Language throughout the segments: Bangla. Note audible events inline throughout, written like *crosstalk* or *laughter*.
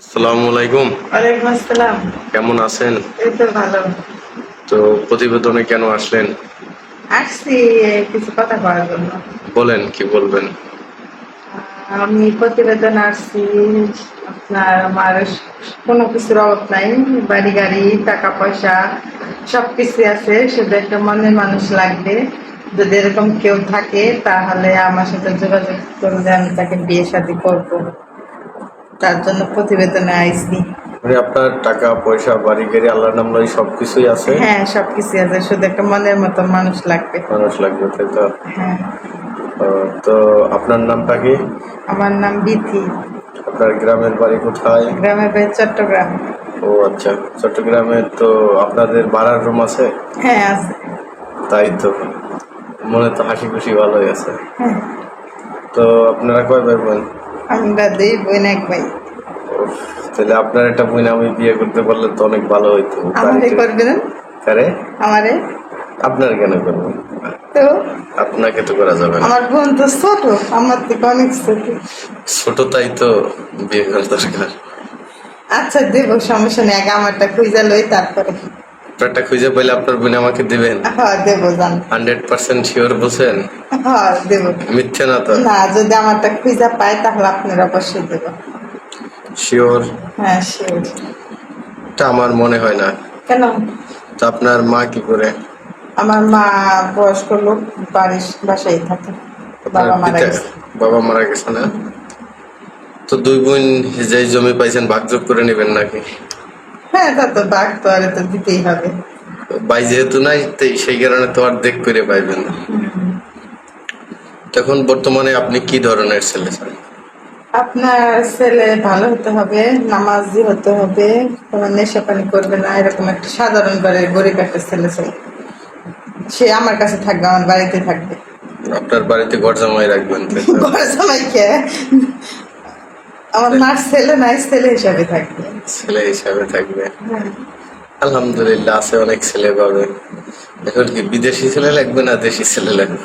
আসসালামু আলাইকুম। ওয়ালাইকুম আসসালাম। কেমন আছেন? এই তো ভালো। তো প্রতিবেদনে কেন আসলেন? আসছি কিছু কথা করার জন্য। বলেন কি বলবেন? আমি প্রতিবেদন আসছি আপনার আমার কোনো কিছুর অভাব নাই বাড়ি গাড়ি টাকা পয়সা সব কিছু আছে শুধু একটা মনের মানুষ লাগবে। যদি এরকম কেউ থাকে তাহলে আমার সাথে যোগাযোগ করলে আমি তাকে বিয়ে শাদী করব। তার জন্য প্রতিবেদনে আইসি মানে আপনার টাকা পয়সা বাড়ি গাড়ি আল্লাহর নাম লই সব কিছুই আছে? হ্যাঁ সব কিছু আছে শুধু একটা মনের মতো মানুষ লাগবে। মানুষ লাগবে তাই তো? হ্যাঁ। তো আপনার নামটা কি? আমার নাম বিথি। আপনার গ্রামের বাড়ি কোথায়? গ্রামের বাড়ি চট্টগ্রাম। ও আচ্ছা। চট্টগ্রামে তো আপনাদের ভাড়ার রুম আছে? হ্যাঁ আছে। তাই তো। মনে তো হাসি খুশি ভালোই আছে। হ্যাঁ। তো আপনারা কয় ভাই বোন? আমরা দুই বোন এক ভাই। তাহলে আপনার একটা বোন আমি বিয়ে করতে পারলে তো অনেক ভালো হইতো। আমারে করবেন? আরে আমারে? আপনার কেন করবেন তো? আপনাকে তো করা যাবে না। আমার বোন তো ছোট আমার থেকে অনেক ছোট। ছোট তাই তো বিয়ে করা দরকার। আচ্ছা দেবো সমস্যা নেই আগে আমারটা খুঁজা লই তারপরে। আপনারটা খুঁজে পাইলে আপনার বোন আমাকে দিবেন? হ্যাঁ দেবো জান। হান্ড্রেড পার্সেন্ট শিওর বলছেন? হ্যাঁ দেবো। মিথ্যে না তো? না যদি আমারটা খুঁজা পাই তাহলে আপনার অবশ্যই দেবো। শিওর হ্যাঁ শিওর তা আমার মনে হয় না। কেন? তো আপনার মা কি করে? আমার মা বয়স্ক লোক বাড়ির বাসায় থাকে। বাবা মারা গেছে। বাবা মারা গেছে না? তো দুই বোন যে জমি পাইছেন ভাগযোগ করে নেবেন নাকি? হ্যাঁ তা তো বাঘ তো আর তো দিতেই হবে। ভাই যেহেতু নাই তাই সেই কারণে তো আর দেখ করে পাইবেন না। তখন বর্তমানে আপনি কি ধরনের ছেলে চান? আপনার ছেলে ভালো হতে হবে নামাজি হতে হবে কোনো নেশা পানি করবে না এরকম একটা সাধারণ বাড়ির গরিব একটা ছেলে চাই সে আমার কাছে থাকবে আমার বাড়িতে থাকবে। আপনার বাড়িতে ঘর জামাই রাখবেন তো? *laughs* জামাই কে? আমার মার ছেলে নাই ছেলে হিসাবে থাকবে। ছেলে হিসাবে থাকবে। আলহামদুলিল্লাহ আছে অনেক ছেলে পাবে এখন কি বিদেশি ছেলে লাগবে না দেশি ছেলে লাগবে?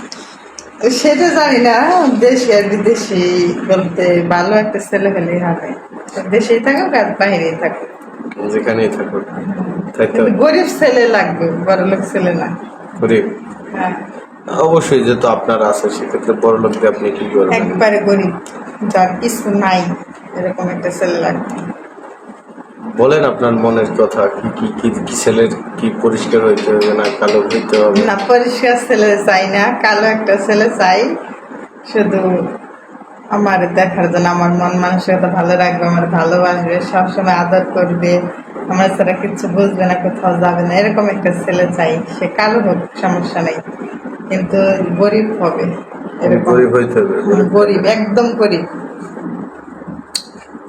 সেটা জানি না। দেশি আর বিদেশি বলতে ভালো একটা ছেলে হলেই হবে। দেশেই থাকুক আর বাইরেই থাকুক। যেখানেই থাকুক। গরিব ছেলে লাগবে বড় লোক ছেলে না। গরিব। হ্যাঁ। অবশ্যই যেহেতু আপনার আছে সেক্ষেত্রে বড় লোক আপনি কি করবেন? একবারে গরিব। যার কিছু নাই এরকম একটা ছেলে লাগবে। বলেন আপনার মনের কথা কি কি কি ছেলের কি পরিষ্কার হইতে হবে না কালো হইতে হবে? না পরিষ্কার ছেলে চাই না কালো একটা ছেলে চাই। শুধু আমার দেখার জন্য আমার মন মানসিকতা ভালো রাখবে আমার ভালোবাসবে সবসময় আদর করবে। আমার ছাড়া কিছু বুঝবে না কোথাও যাবে না এরকম একটা ছেলে চাই। সে কালো হোক সমস্যা নেই। কিন্তু গরিব হবে গরিব হইতে হবে। গরিব একদম গরিব।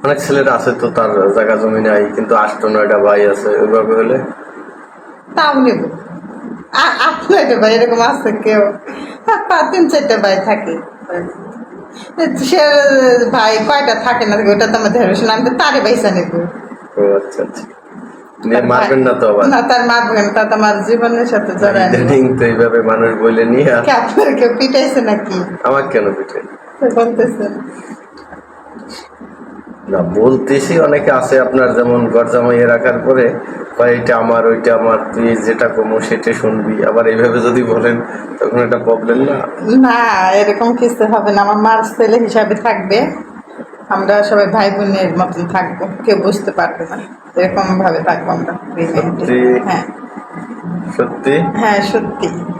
অনেক ছেলেরা আছে তো তার জায়গা জমি নাই কিন্তু আষ্ট নয়টা ভাই আছে ওইভাবে হলে? তাও নেব। আ- আপনার ভাই এরকম আছে কেউ। হ্যাঁ, পাঁচ তিন চারটা ভাই থাকে। সে ভাই কয়টা থাকে না ওটা তো আমার ধরে আমি তো তারে পয়সা নেব। ও আচ্ছা আচ্ছা। নিয়ে মারবেন না তো আবার? না তার মারবেন তা আমার জীবনের সাথে জড়ায়। ইদানিং তো এইভাবে মানুষ বলে নিয়ে আপনার কেউ পিটাইছে নাকি? আমার কেন পিঠে বলতেছেন না বলতেছি অনেকে আছে আপনার যেমন ঘর জামাইয়ে রাখার পরে এটা আমার ওইটা আমার তুই যেটা কমো সেটা শুনবি। আবার এইভাবে যদি বলেন তখন একটা প্রবলেম না? না এরকম কিছু হবে না। আমার মার ছেলে হিসাবে থাকবে। আমরা সবাই ভাই বোনের মতন থাকব। কেউ বুঝতে পারবে না। এরকম ভাবে থাকব আমরা? হ্যাঁ। সত্যি? হ্যাঁ সত্যি।